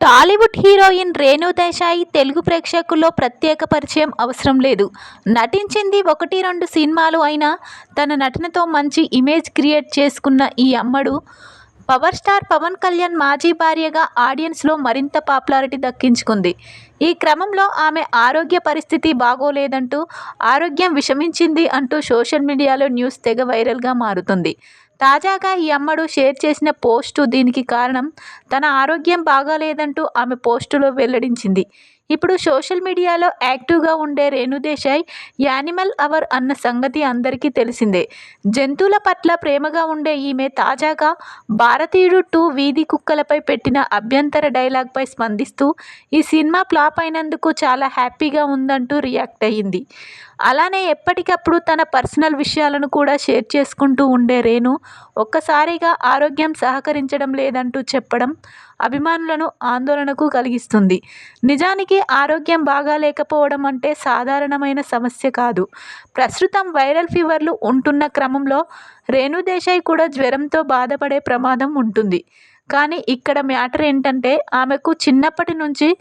Tollywood heroine Renu Desai Telugu ప్రేక్షకుల్లో ప్రత్యేక పరిచయం అవసరం లేదు. నటించింది ఒకటి రెండు సినిమాలు అయినా తన నటనతో మంచి ఇమేజ్ క్రియేట్ చేసుకున్న ఈ అమ్మడు పవర్ స్టార్ పవన్ కళ్యాణ్ మాజీ భార్యగా ఆడియన్స్లో మరింత పాపులారిటీ దక్కించుకుంది. ఈ క్రమంలో ఆమె ఆరోగ్య పరిస్థితి బాగోలేదంటూ ఆరోగ్యం విషమించింది అంటూ సోషల్ మీడియాలో న్యూస్ తెగ వైరల్గా మారుతుంది. తాజాగా ఈ అమ్మడు షేర్ చేసిన పోస్టు దీనికి కారణం తన ఆరోగ్యం బాగాలేదంటూ ఆమె పోస్టులో వెల్లడించింది. ఇప్పుడు సోషల్ మీడియాలో యాక్టివ్గా ఉండే రేణుదేశాయ్ యానిమల్ అవర్ అన్న సంగతి అందరికీ తెలిసిందే. జంతువుల పట్ల ప్రేమగా ఉండే ఈమె తాజాగా భారతీయుడు టూ వీధి కుక్కలపై పెట్టిన అభ్యంతర డైలాగ్పై స్పందిస్తూ ఈ సినిమా ఫ్లాప్ అయినందుకు చాలా హ్యాపీగా ఉందంటూ రియాక్ట్ అయ్యింది. అలానే ఎప్పటికప్పుడు తన పర్సనల్ విషయాలను కూడా షేర్ చేసుకుంటూ ఉండే రేణు ఒక్కసారిగా ఆరోగ్యం సహకరించడం లేదంటూ చెప్పడం అభిమానులను ఆందోళనకు కలిగిస్తుంది. నిజానికి ఆరోగ్యం బాగాలేకపోవడం అంటే సాధారణమైన సమస్య కాదు. ప్రస్తుతం వైరల్ ఫీవర్లు ఉంటున్న క్రమంలో రేణు దేశాయ్ కూడా జ్వరంతో బాధపడే ప్రమాదం ఉంటుంది. కానీ ఇక్కడ మ్యాటర్ ఏంటంటే ఆమెకు చిన్నప్పటి నుంచి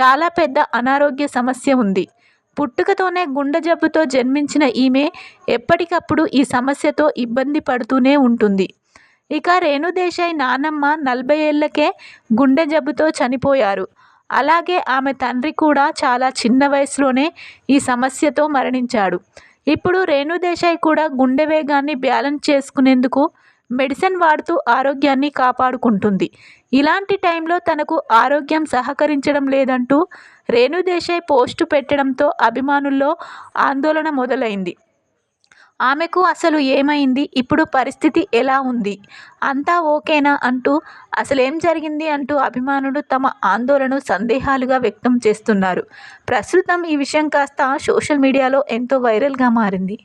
చాలా పెద్ద అనారోగ్య సమస్య ఉంది. పుట్టుకతోనే గుండె జబ్బుతో జన్మించిన ఈమె ఎప్పటికప్పుడు ఈ సమస్యతో ఇబ్బంది పడుతూనే ఉంటుంది. ఇక రేణుదేశాయ్ నానమ్మ నలభై ఏళ్ళకే గుండె జబ్బుతో చనిపోయారు. అలాగే ఆమె తండ్రి కూడా చాలా చిన్న వయసులోనే ఈ సమస్యతో మరణించాడు. ఇప్పుడు రేణుదేశాయ్ కూడా గుండె వేగాన్ని బ్యాలెన్స్ చేసుకునేందుకు మెడిసిన్ వాడుతూ ఆరోగ్యాన్ని కాపాడుకుంటుంది. ఇలాంటి టైంలో తనకు ఆరోగ్యం సహకరించడం లేదంటూ రేణుదేశాయ్ పోస్టు పెట్టడంతో అభిమానుల్లో ఆందోళన మొదలైంది. ఆమెకు అసలు ఏమైంది? ఇప్పుడు పరిస్థితి ఎలా ఉంది? అంతా ఓకేనా అంటూ అసలేం జరిగింది అంటూ అభిమానులు తమ ఆందోళన సందేహాలుగా వ్యక్తం చేస్తున్నారు. ప్రస్తుతం ఈ విషయం కాస్త సోషల్ మీడియాలో ఎంతో వైరల్గా మారింది.